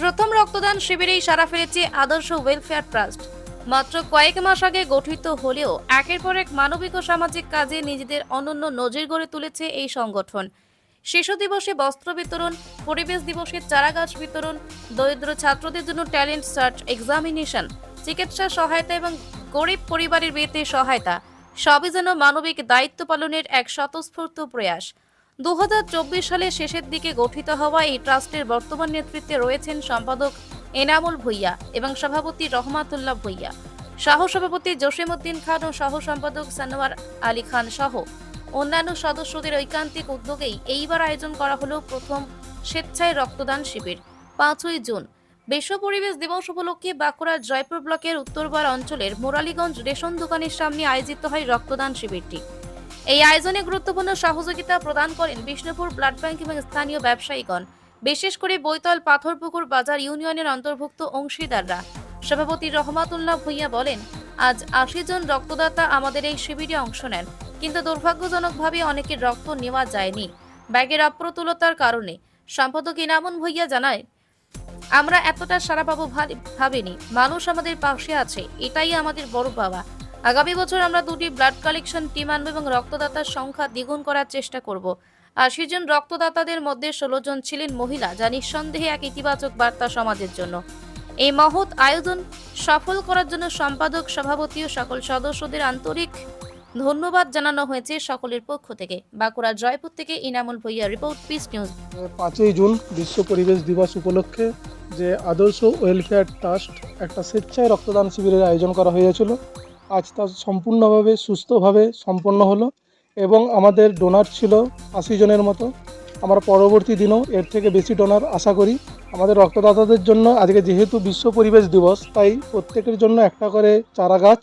প্রথম রক্তদান শিবিরেই সারা ফেলেছে আদর্শ ওয়েলফেয়ার ট্রাস্ট মাত্র কয়েক মাস আগে গঠিত হলেও একের পর এক মানবিক ও সামাজিক কাজে নিজেদের অনন্য নজির গড়ে তুলেছে এই সংগঠন। শিশু দিবসে বস্ত্র বিতরণ, পরিবেশ দিবসে চারাগাছ বিতরণ, দরিদ্র ছাত্রদের জন্য ট্যালেন্ট সার্চ এক্সামিনেশন চিকিৎসা সহায়তা এবং গরিব পরিবারের বিয়েতে সহায়তা, সবই যেন মানবিক দায়িত্ব পালনের এক স্বতঃস্ফূর্ত প্রয়াস। দু হাজার চব্বিশ সালের শেষের দিকে গঠিত হওয়া এই ট্রাস্টের বর্তমান নেতৃত্বে রয়েছেন সম্পাদক এনামুল ভুইয়া এবং সভাপতি রহমাতুল্লাহ ভুইয়া। সহ সভাপতি জসিমউদ্দিন খান ও সহ সম্পাদক সানোয়ার আলী খান সহ অন্যান্য সদস্যদের ঐকান্তিক উদ্যোগেই এইবার আয়োজন করা হলো প্রথম স্বেচ্ছায় রক্তদান শিবির। পাঁচই জুন, বিশ্ব পরিবেশ দিবস উপলক্ষে বাঁকুড়ার জয়পুর ব্লকের উত্তরবার অঞ্চলের মোরালীগঞ্জ রেশন দোকানের সামনে আয়োজিত হয় রক্তদান শিবিরটি। এই আয়োজনে গুরুত্বপূর্ণ সহযোগিতা প্রদান করেন বিষ্ণুপুর ব্লাড ব্যাংক এবং স্থানীয় ব্যবসায়ীগণ। বিশেষ করে বৈতল পাথরপুকুর বাজার ইউনিয়নের অন্তর্ভুক্ত অংশীদাররা। সভাপতি রহমাতুল্লাহ ভুইয়া বলেন, আজ আশি জন রক্তদাতা আমাদের এই শিবিরে অংশ নেন, কিন্তু দুর্ভাগ্যজনকভাবে অনেকের রক্ত নেওয়া যায়নি। ব্যাগের অপ্রতুলতার কারণে। সম্পাদক ইনামুন ভুইয়া জানায়, আমরা এতটা সারা পাবো ভাবিনি। মানুষ আমাদের পাশে আছে, এটাই আমাদের বড় পাওয়া। আগামী বছর আমরা দুটি ব্লাড কালেকশন টিম আনব এবং রক্তদাতার সংখ্যা দ্বিগুণ করার চেষ্টা করব। আশি জন রক্তদাতাদের মধ্যে ষোলো জন ছিলেন মহিলা, যা নিঃসন্দেহে এক ইতিবাচক বার্তা সমাজের জন্য। এই মহৎ আয়োজন সফল করার জন্য সম্পাদক, সভাপতি ও সকল সদস্যদের আন্তরিক ধন্যবাদ জানানো হয়েছে সকলের পক্ষ থেকে। বাঁকুড়া জয়পুর থেকে Inamul Bhuiyan report, peace news. পাঁচই জুন বিশ্ব পরিবেশ দিবস উপলক্ষে যে আদর্শ ওয়েলফেয়ার ট্রাস্ট একটা স্বেচ্ছায় রক্তদান শিবিরের আয়োজন করা হয়েছিল আজ তা সম্পূর্ণভাবে সুস্থভাবে সম্পন্ন হলো এবং আমাদের ডোনার ছিল আশি জনের মতো। আমরা পরবর্তী দিনেও এর থেকে বেশি ডোনার আশা করি। আমাদের রক্তদাতাদের জন্য আজকে যেহেতু বিশ্ব পরিবেশ দিবস, তাই প্রত্যেকের জন্য একটা করে চারা গাছ,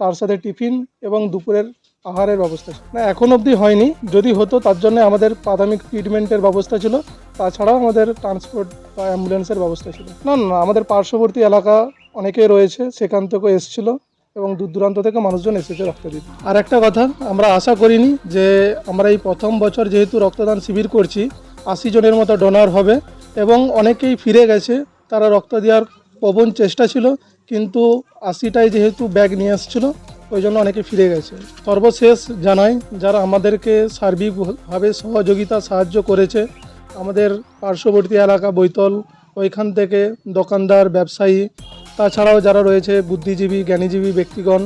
তার সাথে টিফিন এবং দুপুরের আহারের ব্যবস্থা। ছিল। না, এখন অবধি হয়নি। যদি হতো, তার জন্য আমাদের প্রাথমিক ট্রিটমেন্টের ব্যবস্থা ছিল। তাছাড়াও আমাদের ট্রান্সপোর্ট বা অ্যাম্বুলেন্সের ব্যবস্থা ছিল। না না আমাদের পার্শ্ববর্তী এলাকা অনেকেই রয়েছে, সেখান থেকেও এসেছিল। এবং দূর দূরান্ত থেকে মানুষজন এসেছে রক্ত দিতে। আর একটা কথা, আমরা আশা করিনি যে আমরা এই প্রথম বছর যেহেতু রক্তদান শিবির করছি, আশি জনের মতো ডোনার হবে এবং অনেকেই ফিরে গেছে, তারা রক্ত দেওয়ার প্রবণ চেষ্টা ছিল, কিন্তু আশিটাই যেহেতু ব্যাগ নিয়ে এসেছিল ওই জন্য অনেকে ফিরে গেছে। সর্বশেষ জানাই, যারা আমাদেরকে সার্বিকভাবে সহযোগিতা, সাহায্য করেছে, আমাদের পার্শ্ববর্তী এলাকা বৈতল, ওইখান থেকে দোকানদার, ব্যবসায়ী তাছাড়াও যারা রয়েছে বুদ্ধিজীবী, জ্ঞানীজীবী ব্যক্তিগণ,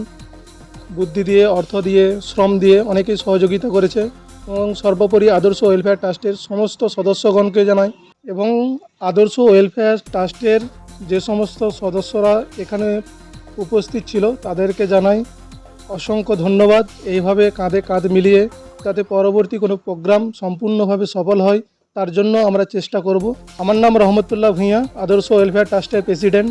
বুদ্ধি দিয়ে, অর্থ দিয়ে, শ্রম দিয়ে অনেকেই সহযোগিতা করেছে এবং সর্বোপরি আদর্শ ওয়েলফেয়ার ট্রাস্টের সমস্ত সদস্যগণকে জানাই এবং আদর্শ ওয়েলফেয়ার ট্রাস্টের যে সমস্ত সদস্যরা এখানে উপস্থিত ছিল তাদেরকে জানাই অসংখ্য ধন্যবাদ। এইভাবে কাঁধে কাঁধ মিলিয়ে যাতে পরবর্তী কোনো প্রোগ্রাম সম্পূর্ণভাবে সফল হয়, তার জন্য আমরা চেষ্টা করব। আমার নাম রহমতুল্লাহ ভূঁইয়া, আদর্শ ওয়েলফেয়ার ট্রাস্টের প্রেসিডেন্ট।